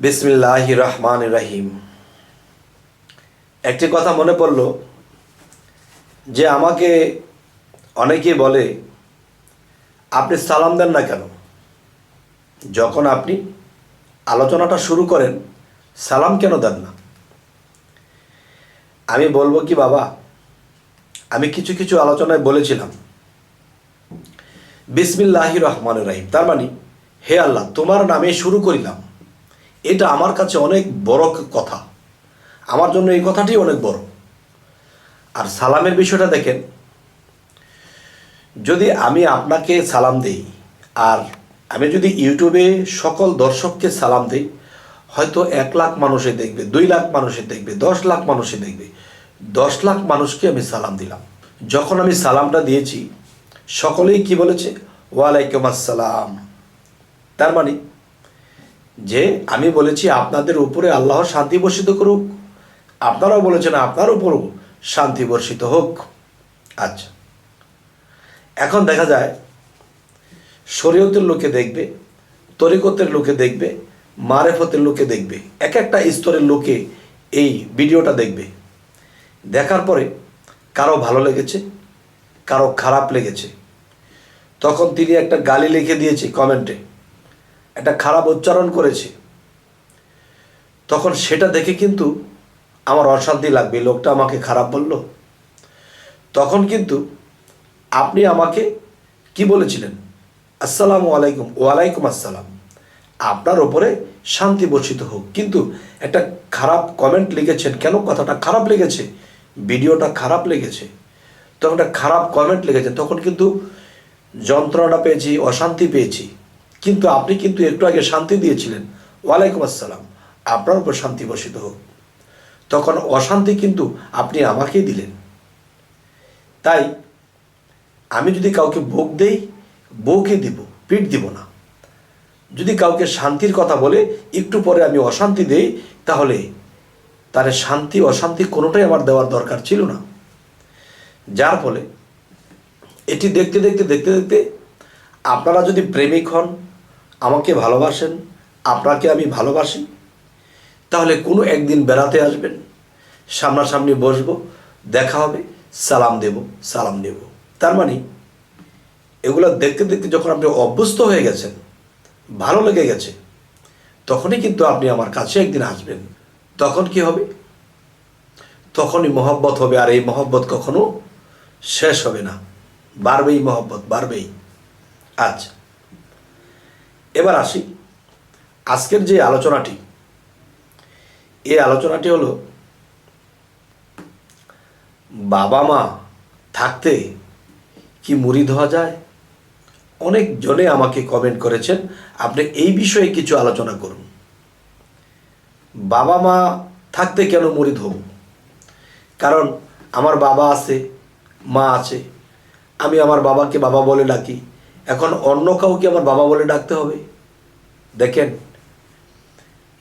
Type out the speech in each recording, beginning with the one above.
বিসমিল্লাহ রহমান রাহিম। একটি কথা মনে পড়ল, যে আমাকে অনেকেই বলে, আপনি সালাম দেন না কেন? যখন আপনি আলোচনাটা শুরু করেন, সালাম কেন দেন না? আমি বলব কি, বাবা, আমি কিছু কিছু আলোচনায় বলেছিলাম। বিসমিল্লাহি রহমান রাহিম, তার মানে হে আল্লাহ, তোমার নামে শুরু করিলাম। এটা আমার কাছে অনেক বড় কথা। আমার জন্য এই কথাটি অনেক বড়। আর সালামের বিষয়টা দেখেন, যদি আমি আপনাকে সালাম দিই, আর আমি যদি ইউটিউবে সকল দর্শককে সালাম দিই, হয়তো এক লাখ মানুষে দেখবে, দুই লাখ মানুষে দেখবে, দশ লাখ মানুষে দেখবে। দশ লাখ মানুষকে আমি সালাম দিলাম। যখন আমি সালামটা দিয়েছি, সকলেই কি বলেছে? ওয়ালাইকুম আসসালাম। তার মানে যে আমি বলেছি আপনাদের উপরে আল্লাহ শান্তি বর্ষিত করুক। আপনারাও বলেছেন আপনার উপরও শান্তি বর্ষিত হোক। আচ্ছা। এখন দেখা যায়, শরীয়তের লোকে দেখবে, তরিকতের লোকে দেখবে, মারেফতের লোকে দেখবে, এক একটা স্তরের লোকে এই ভিডিওটা দেখবে। দেখার পরে কারও ভালো লেগেছে, কারও খারাপ লেগেছে। তখন তিনি একটা গালি লিখে দিয়েছে কমেন্টে। একটা খারাপ উচ্চারণ করেছে, তখন সেটা দেখে কিন্তু আমার অশান্তি লাগবে। লোকটা আমাকে খারাপ বলল। তখন কিন্তু আপনি আমাকে কি বলেছিলেন? আসসালামু আলাইকুম, ওয়ালাইকুম আসসালাম। আপনার ওপরে শান্তি বর্ষিত হোক। কিন্তু একটা খারাপ কমেন্ট লিখেছেন। কেন কথাটা খারাপ লেগেছে? ভিডিওটা খারাপ লেগেছে। তখন একটা খারাপ কমেন্ট লিখেছেন তখন কিন্তু যন্ত্রণা পেয়েছি, অশান্তি পেয়েছি। কিন্তু আপনি কিন্তু একটু আগে শান্তি দিয়েছিলেন। ওয়ালাইকুম আসসালাম। আপনার উপর শান্তি বর্ষিত হোক। তখন অশান্তি কিন্তু আপনি আমাকেই দিলেন। তাই আমি যদি কাউকে ভোগ দেই বউকে দিব, পিঠ দিব না। যদি কাউকে শান্তির কথা বলে, একটু পরে আমি অশান্তি দেই, তাহলে তার শান্তি, অশান্তি কোনোটাই আমার দেওয়ার দরকার ছিল না। যার ফলে এটি দেখতে দেখতে দেখতে দেখতে আপনারা যদি প্রেমিক হন আমাকে ভালোবাসেন, আপনাকে আমি ভালোবাসি। তাহলে কোনো একদিন বেড়াতে আসবেন, সামনাসামনি বসবো, দেখা হবে, সালাম দেব, সালাম নেব। তার মানে এগুলো দেখতে দেখতে যখন আপনি অভ্যস্ত হয়ে গেছেন, ভালো লেগে গেছে, তখনই কিন্তু আপনি আমার কাছে একদিন আসবেন। তখন কি হবে? তখনই মহব্বত হবে, আর এই মহব্বত কখনো শেষ হবে না। বাড়বেই মহব্বত, বাড়বেই। আচ্ছা। এবার আসি। আজকের যে আলোচনাটি, এই আলোচনাটি হলো, বাবা মা থাকতে কি মুড়ি ধোয়া যায়? অনেক জনে আমাকে কমেন্ট করেছেন, আপনি এই বিষয়ে কিছু আলোচনা করুন। বাবা মা থাকতে কেন মুড়ি ধোব? কারণ আমার বাবা আছে, মা আছে, আমি আমার বাবাকে বাবা বলে ডাকি। এখন অন্য কাউকে আমার বাবা বলে ডাকতে হবে? দেখেন,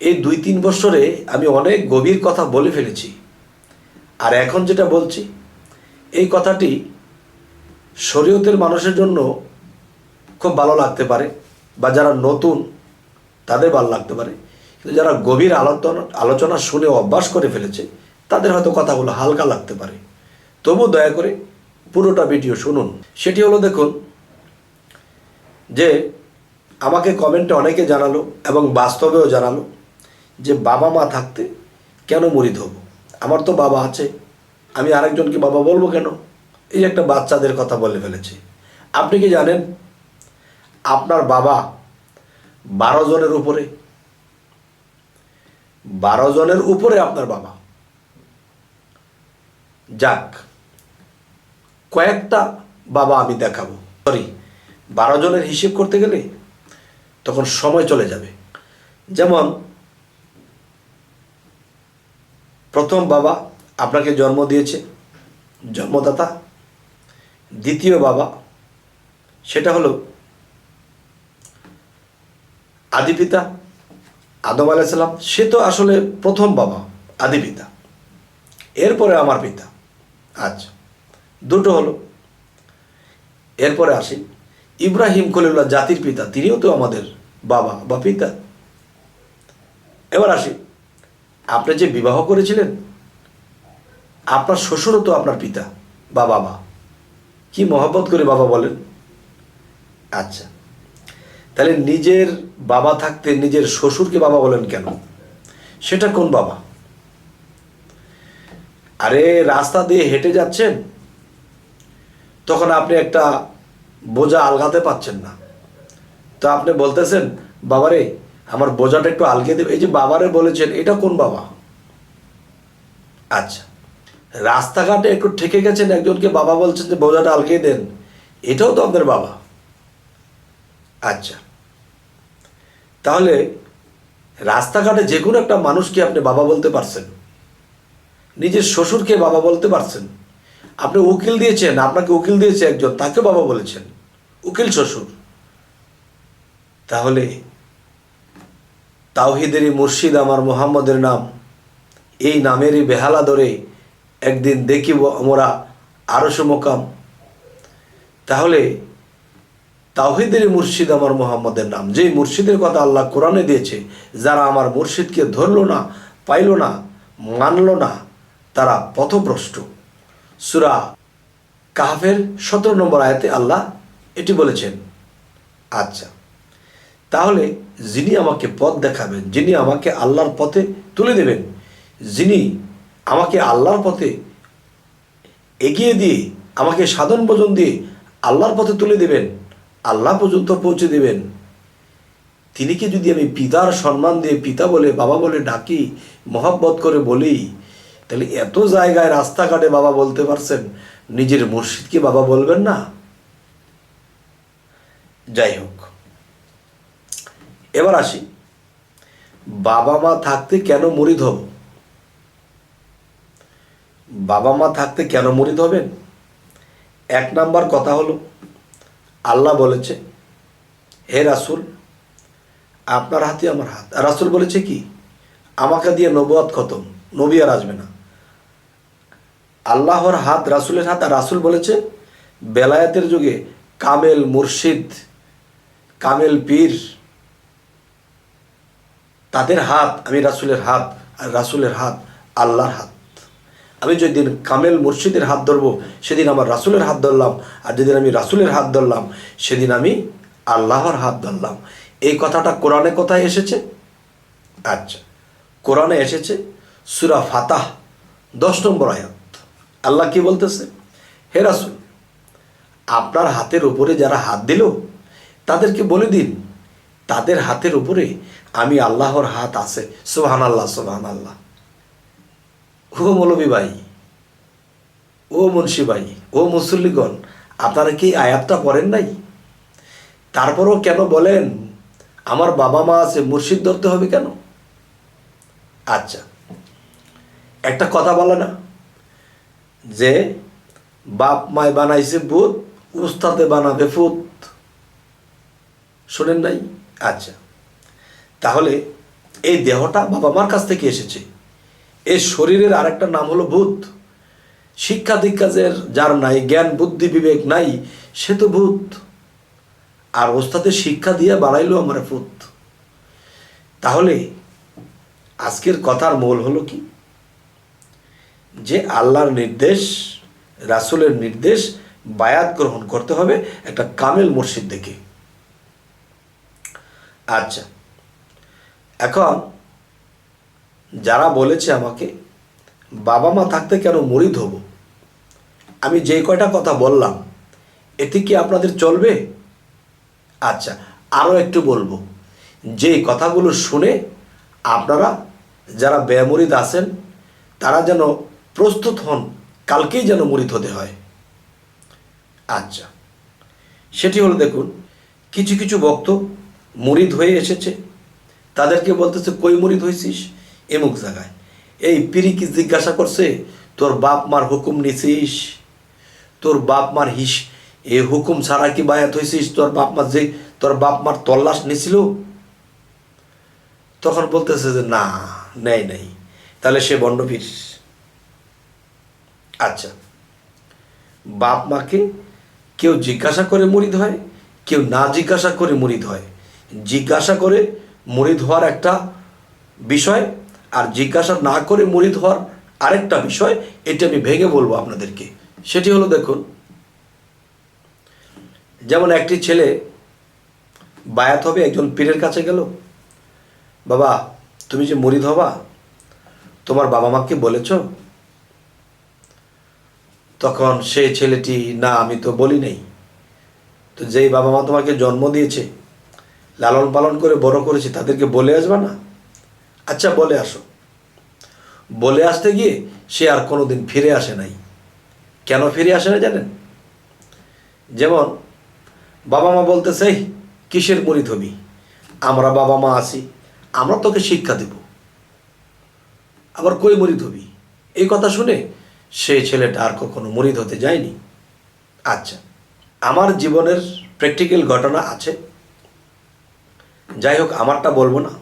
এই দুই তিন বছরে আমি অনেক গভীর কথা বলে ফেলেছি। আর এখন যেটা বলছি, এই কথাটি শরীয়তের মানুষের জন্য খুব ভালো লাগতে পারে বা যারা নতুন, তাদের ভালো লাগতে পারে। কিন্তু যারা গভীর আলোচনা আলোচনা শুনে অভ্যাস করে ফেলেছে, তাদের হয়তো কথাগুলো হালকা লাগতে পারে। তবু দয়া করে পুরোটা ভিডিও শুনুন। সেটি হলো দেখুন যে আমাকে কমেন্টে অনেকে জানালো এবং বাস্তবেও জানালো যে বাবা মা থাকতে কেন মুড়ি ধোব আমার তো বাবা আছে, আমি আরেকজনকে বাবা বলব কেন? এই একটা বাচ্চাদের কথা বলে ফেলেছি। আপনি কি জানেন, আপনার বাবা বারো জনের উপরে, বারো জনের উপরে আপনার বাবা। যাক, কয়েকটা বাবা আমি দেখাবো। সরি বারো জনের হিসেব করতে গেলে তখন সময় চলে যাবে। যেমন, প্রথম বাবা আপনাকে জন্ম দিয়েছে, জন্মদাতা। দ্বিতীয় বাবা, সেটা হলো আদি পিতা, আদম আলাইসাল্লাম সে তো আসলে প্রথম বাবা, আদি পিতা। এরপরে আমার পিতা। আচ্ছা দুটো হলো, এরপরে আসি। ইব্রাহিম খলিল্লাহ জাতির পিতা, তিনিও তো আমাদের বাবা বা পিতা। এবার আসি, আপনি যে বিবাহ করেছিলেন, আপনার শ্বশুরও তো আপনার পিতা বা বাবা। কি মহব্বত করে বাবা বলেন? আচ্ছা তাহলে নিজের বাবা থাকতে নিজের শ্বশুরকে বাবা বলেন কেন? সেটা কোন বাবা? আরে, রাস্তা দিয়ে হেঁটে যাচ্ছেন, তখন আপনি একটা বোঝা আলগাতে পাচ্ছেন না। তো আপনি বলতেছেন, বাবারে, আমার বোঝাটা একটু আলগে দেবে এই যে বাবারে বলেছেন, এটা কোন বাবা? আচ্ছা রাস্তাঘাটে একটু ঠেকে গেছেন একজনকে বাবা বলছেন যে, বোঝাটা আলগিয়ে দেন। এটাও তো আপনার বাবা। আচ্ছা তাহলে রাস্তাঘাটে যে কোনো একটা মানুষকে আপনি বাবা বলতে পারছেন। নিজের শ্বশুরকে বাবা বলতে পারছেন। আপনি উকিল দিয়েছেন, আপনাকে উকিল দিয়েছে একজন তাকে বাবা বলেছেন। উকিল শ্বশুর। তাহলে তাওহিদেরই মুর্শিদ আমার মোহাম্মদের নাম। এই নামেরই বেহালা ধরে একদিন দেখিব আমরা আরশো মোকাম। তাহলে তাওহিদেরই মুর্শিদ আমার মোহাম্মদের নাম। যেই মুর্শিদের কথা আল্লাহ কোরআনে দিয়েছে, যারা আমার মুর্শিদকে ধরলো না, পাইল না, মানল না, তারা পথভ্রষ্ট। সুরা কাহাফের সতেরো নম্বর আয়াতে আল্লাহ এটি বলেছেন আচ্ছা তাহলে যিনি আমাকে পথ দেখাবেন, যিনি আমাকে আল্লাহর পথে তুলে দেবেন, যিনি আমাকে আল্লাহর পথে এগিয়ে দিয়ে আমাকে সাধন ভোজন দিয়ে আল্লাহর পথে তুলে দেবেন, আল্লাহ পর্যন্ত পৌঁছে দেবেন, তিনিকে যদি আমি পিতার সম্মান দিয়ে পিতা বলে, বাবা বলে ডাকি, মহব্বত করে বলি, তাহলে এত জায়গায় রাস্তাঘাটে বাবা বলতে পারছেন, নিজের মুর্শিদকে বাবা বলবেন না? যাই হোক। এবার আসি। বাবা মা থাকতে কেন মরিদ হব? বাবা মা থাকতে কেন মরিদ হবেন? এক নাম্বার কথা হলো, আল্লাহ বলেছে, হে রাসুল, আপনার হাতে আমার হাত। রাসুল বলেছে কি, আমাকে দিয়ে নবুয়াত খতম, নবী আর আসবে না। আল্লাহর হাত রাসুলের হাত। আর রাসুল বলেছে, বেলায়াতের যুগে কামেল মুর্শিদ কামেল পীর, তাদের হাত, আমি রাসুলের হাত, আর রাসুলের হাত আল্লাহর হাত। আমি যেদিন কামেল মুর্শিদের হাত ধরবো, সেদিন আমার রাসুলের হাত ধরলাম, আর যেদিন আমি রাসুলের হাত ধরলাম, সেদিন আমি আল্লাহর হাত ধরলাম। এই কথাটা কোরআনে কোথায় এসেছে? আচ্ছা কোরআনে এসেছে সুরা ফাতাহ, দশ নম্বর আয়াত। আল্লাহ কি বলতেছে? হে রাসুল, আপনার হাতের উপরে যারা হাত দিল তাদেরকে বলে দিন, তাদের হাতের উপরে আমি আল্লাহর হাত আছে। সোহান আল্লাহ সোহান আল্লাহ ও মৌলবী ভাই, ও মুন্সি ভাই, ও মুসল্লিগণ, আপনারা কি আয়াতটা পড়েন নাই? তারপরও কেন বলেন, আমার বাবা মা আছে, মুর্শিদ ধরতে হবে কেন? আচ্ছা একটা কথা বলে না, যে বাপ মায় বানাইছে ভূত, উস্তাদে বানাবে ফুত। শোনেন নাই? আচ্ছা। তাহলে এই দেহটা বাবা মার কাছ থেকে এসেছে। এই শরীরের আরেকটা নাম হলো ভূত। শিক্ষা দীক্ষা যার নাই, জ্ঞান, বুদ্ধি, বিবেক নাই, সে তো ভূত। আর ওস্তাদের শিক্ষা দিয়ে বাড়াইলো আমার ভূত। তাহলে আজকের কথার মূল হলো কি? যে আল্লাহর নির্দেশ, রাসুলের নির্দেশ বায়াত গ্রহণ করতে হবে একটা কামেল মুর্শিদ দেখে। আচ্ছা। এখন যারা বলেছে আমাকে, বাবা মা থাকতে কেন মরিদ হব আমি যে কয়টা কথা বললাম, এতে কি আপনাদের চলবে? আচ্ছা আরও একটু বলব। যে কথাগুলো শুনে আপনারা যারা ব্যমরিদ আছেন, তারা যেন প্রস্তুত হন, কালকেই যেন মরিদ হতে হয়। আচ্ছা সেটি হলো দেখুন, কিছু কিছু ভক্ত মুরিদ হয়ে এসেছে। তাদেরকে বলতেছে, কই মুরিদ হয়েছিস এমুক জায়গায়। এই পিরি কি জিজ্ঞাসা করছে? তোর বাপ মার হুকুম নিছিস? তোর বাপ মার হিস, এ হুকুম ছাড়া কি বায়াত হয়েছিস তোর বাপ মার যে, তোর বাপ মার তল্লাশ নিছিল? তখন বলতেছে যে, না, নেই নেই। তাহলে সে বন্ডপীর আচ্ছা। বাপ মাকে কেউ জিজ্ঞাসা করে মরিদ হয়, কেউ না জিজ্ঞাসা করে মরিদ হয়। জিজ্ঞাসা করে মরিদ হওয়ার একটা বিষয়, আর জিজ্ঞাসা না করে মুরিদ হওয়ার আরেকটা বিষয়, এটা আমি ভেঙে বলব আপনাদেরকে। সেটি হলো দেখুন, যেমন একটি ছেলে বায়াত হবে, একজন পীরের কাছে গেল, বাবা, তুমি যে মরিদ হবা, তোমার বাবা মাকে বলেছ? তখন সে ছেলেটি, না, আমি তো বলি নাই। তো যেই বাবা মা তোমাকে জন্ম দিয়েছে লালন পালন করে বড় করেছি তাদেরকে বলে আসবা না? আচ্ছা বলে আসো। বলে আসতে গিয়ে সে আর কোনোদিন ফিরে আসে নাই। কেন ফিরে আসে না জানেন? যেমন বাবা মা বলতেছে "এই, কিসের মরিত হবি আমরা বাবা মা আছি আমরা তোকে শিক্ষা দেব। আবার কই মরিদ হবি এই কথা শুনে সেই ছেলেটা আর কখনো মরিদ হতে যায়নি। আচ্ছা আমার জীবনের প্র্যাকটিক্যাল ঘটনা আছে। যাই হোক, আমারটা বলব না।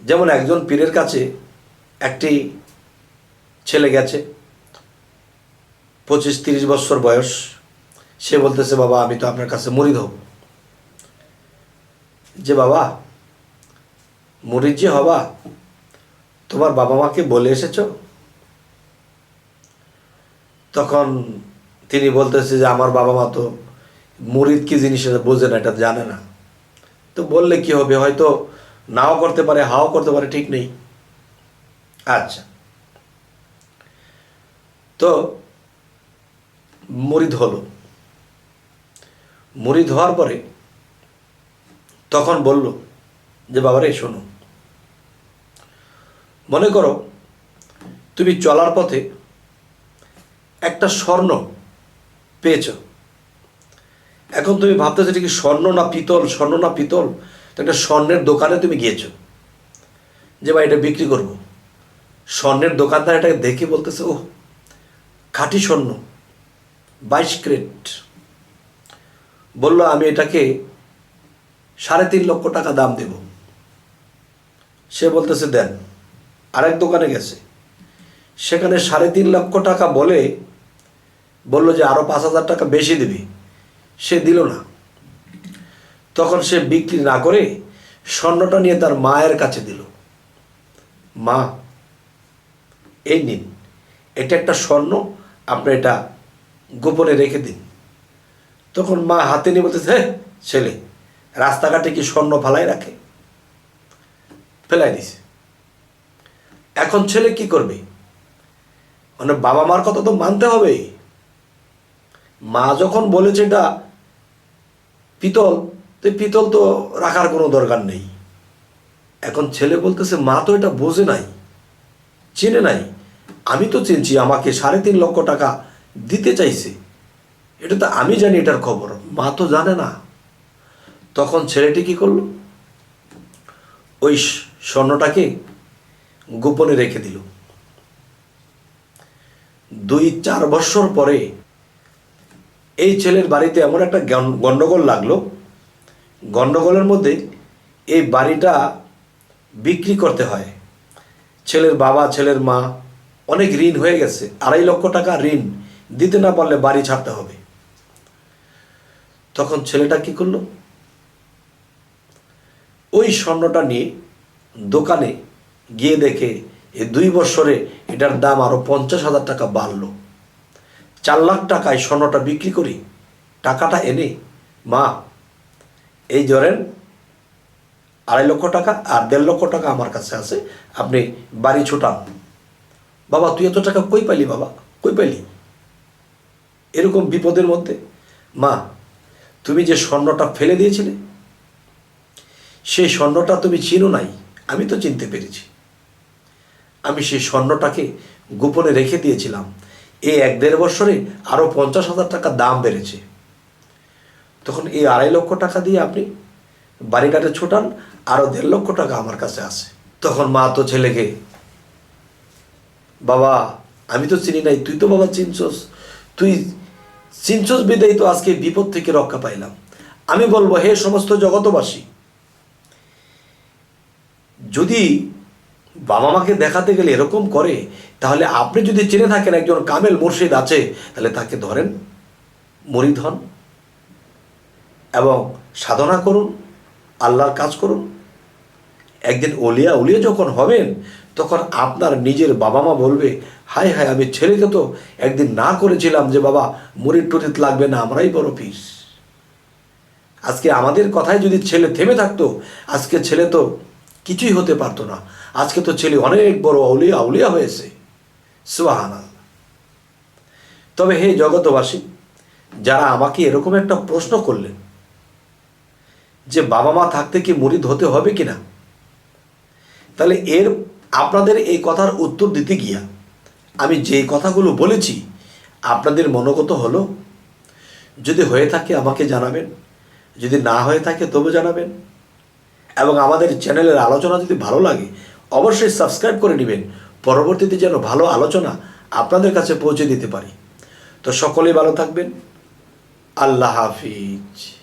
যেমন একজন পীরের কাছে একটি ছেলে গেছে, পঁচিশ তিরিশ বছর বয়স। সে বলতেছে, বাবা, আমি তো আপনার কাছে মরিদ হব। যে, বাবা, মরিদ যে হবা, তোমার বাবা মাকে বলে এসেছ? তখন তিনি বলতেছে যে, আমার বাবা মা তো মরিদ কি জিনিস বোঝে না, এটা জানে না। তো বললে কি হবে? হয়তো নাও করতে পারে, হাও করতে পারে, ঠিক নেই। আচ্ছা। তো মুরিদ হলো। মুরিদ হওয়ার পরে তখন বলল যে, বাবারে, শোনো। মনে করো তুমি চলার পথে একটা স্বর্ণ পেয়েছ। এখন তুমি ভাবতেছো এটা কি স্বর্ণ না পিতল? স্বর্ণ না পিতল? তো একটা স্বর্ণের দোকানে তুমি গিয়েছো। যে ভাই, এটা বিক্রি করব। স্বর্ণের দোকানদার এটাকে দেখে বলতেছে ও খাঁটি স্বর্ণ, বাইশ ক্রেট বলল, আমি এটাকে সাড়ে তিন লক্ষ টাকা দাম দেব। সে বলতেছে, দেন। আরেক দোকানে গেছে। সেখানে সাড়ে তিন লক্ষ টাকা বলে বলল যে আরও পাঁচ হাজার টাকা বেশি দিবি। সে দিল না। তখন সে বিক্রি না করে স্বর্ণটা নিয়ে তার মায়ের কাছে দিল। মা এই নিন। এটা একটা স্বর্ণ আপনি এটা গোপনে রেখে দিন। তখন মা হাতে নিয়ে বলতেছে "হ্যাঁ, ছেলে রাস্তাঘাটে কি স্বর্ণ ফালাই রাখে? ফেলাই দিছে। এখন ছেলে কি করবে? মানে বাবা মার কথা তো মানতে হবে। মা যখন বলেছে এটা পিতল, তো পিতল তো রাখার কোনো দরকার নেই। এখন ছেলে বলতেছে, মা তো এটা বোঝে নাই, চেনে নাই। আমি তো চিনছি, আমাকে সাড়ে তিন লক্ষ টাকা দিতে চাইছে। এটা তো আমি জানি এটার খবর, মা তো জানে না। তখন ছেলেটি কি করল? ওই স্বর্ণটাকে গোপনে রেখে দিল। দুই, চার বছর পরে এই ছেলের বাড়িতে এমন একটা গন্ডগোল লাগল। গন্ডগোলের মধ্যে এই বাড়িটা বিক্রি করতে হয়। ছেলের বাবা, ছেলের মা অনেক ঋণ হয়ে গেছে। আড়াই লক্ষ টাকা ঋণ দিতে না পারলে বাড়ি ছাড়তে হবে। তখন ছেলেটা কি করল? ওই স্বর্ণটা নিয়ে দোকানে গিয়ে দেখে এই দুই বছরে এটার দাম আরও পঞ্চাশ হাজার টাকা বাড়লো। চার লাখ টাকায় স্বর্ণটা বিক্রি করি, টাকাটা এনে, মা, এই ধরেন আড়াই লক্ষ টাকা আর দেড় লক্ষ টাকা আমার কাছে আছে, আপনি বাড়ি ছুটান। বাবা, তুই এত টাকা কই পাইলি বাবা? কই পাইলি? এরকম বিপদের মধ্যে। মা, তুমি যে স্বর্ণটা ফেলে দিয়েছিলে, সেই স্বর্ণটা তুমি চিনো নাই, আমি তো চিনতে পেরেছি। আমি সেই স্বর্ণটাকে গোপনে রেখে দিয়েছিলাম এই এক দেড় বছরে আরও পঞ্চাশ হাজার টাকা দাম বেড়েছে। তখন এই আড়াই লক্ষ টাকা দিয়ে আপনি বাড়িটাতে ছোটান আরও দেড় লক্ষ টাকা আমার কাছে আছে। তখন মা তো ছেলেকে, বাবা, আমি তো চিনি নাই, তুই তো বাবা চিনছস, তুই চিনছস বিদায় তো আজকে বিপদ থেকে রক্ষা পাইলাম। আমি বলব, হে সমস্ত জগতবাসী যদি বাবা মাকে দেখাতে গেলে এরকম করে তাহলে আপনি যদি চিনে থাকেন একজন কামেল মুর্শিদ আছে, তাহলে তাকে ধরেন মরিদ হন এবং সাধনা করুন, আল্লাহর কাজ করুন। একদিন ওলিয়া উলিয়া যখন হবেন, তখন আপনার নিজের বাবা মা বলবে, হায় হায়, আমি ছেলেকে তো একদিন না করেছিলাম যে বাবা মুড়ির টুরিত লাগবে না, আমরাই বড় পিস আজকে আমাদের কথায় যদি ছেলে থেমে থাকতো, আজকে ছেলে তো কিছুই হতে পারতো না। আজকে তো ছেলে অনেক বড় আউলিয়া আউলিয়া হয়েছে। সুহান তবে হে জগতবাসী যারা আমাকে এরকম একটা প্রশ্ন করলেন যে বাবা মা থাকতে কি মুরিদ হতে হবে কিনা, তাহলে এর আপনাদের এই কথার উত্তর দিতে গিয়া আমি যে কথাগুলো বলেছি, আপনাদের মনোগত হলো, যদি হয়ে থাকে আমাকে জানাবেন, যদি না হয়ে থাকে তবু জানাবেন, এবং আমাদের চ্যানেলের আলোচনা যদি ভালো লাগে, অবশ্যই সাবস্ক্রাইব করে নেবেন পরবর্তীতে যেন ভালো আলোচনা আপনাদের কাছে পৌঁছে দিতে পারি। তো সকলেই ভালো থাকবেন। আল্লাহ হাফিজ।